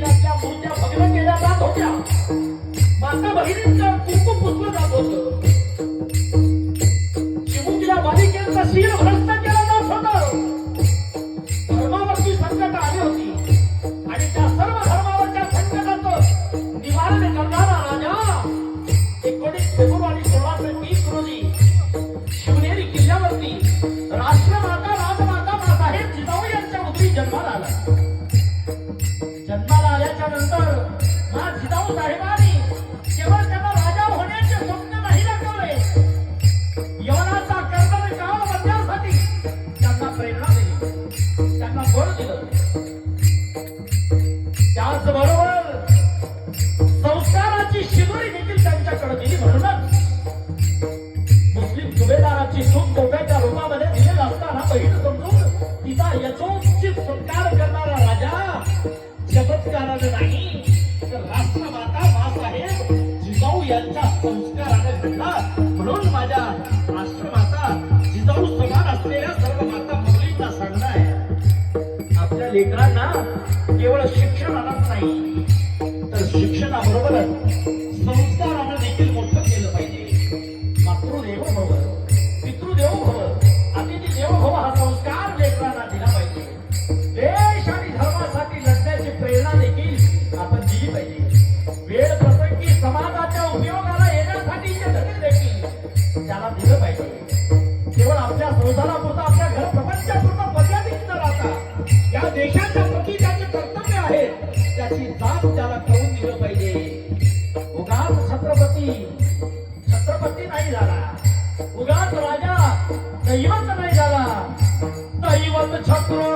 मंदिराच्या मूर्त्या भग्न केल्या जात होत्या माता भगिनींचं कुंकू पुसलं जात होत. शिवजीला बालिकेचा शिर भ्रष्ट निश्चित सुंदर करणारा राजा. चमत्काराने नाही तर राष्ट्रमाता आहे जिजाऊ यांच्या संस्काराने घडला. म्हणून माझ्या राष्ट्रमाता जिजाऊ समान असलेल्या सर्व माता मुलींना सांगणं आहे. आपल्या लेकरांना केवळ शिक्षणालाच नाही त्याची जात त्याला ठेवून दिलं पाहिजे. उगाच छत्रपती. छत्रपती नाही झाला. उगाच राजा दैवत नाही झाला. दैवत छत्र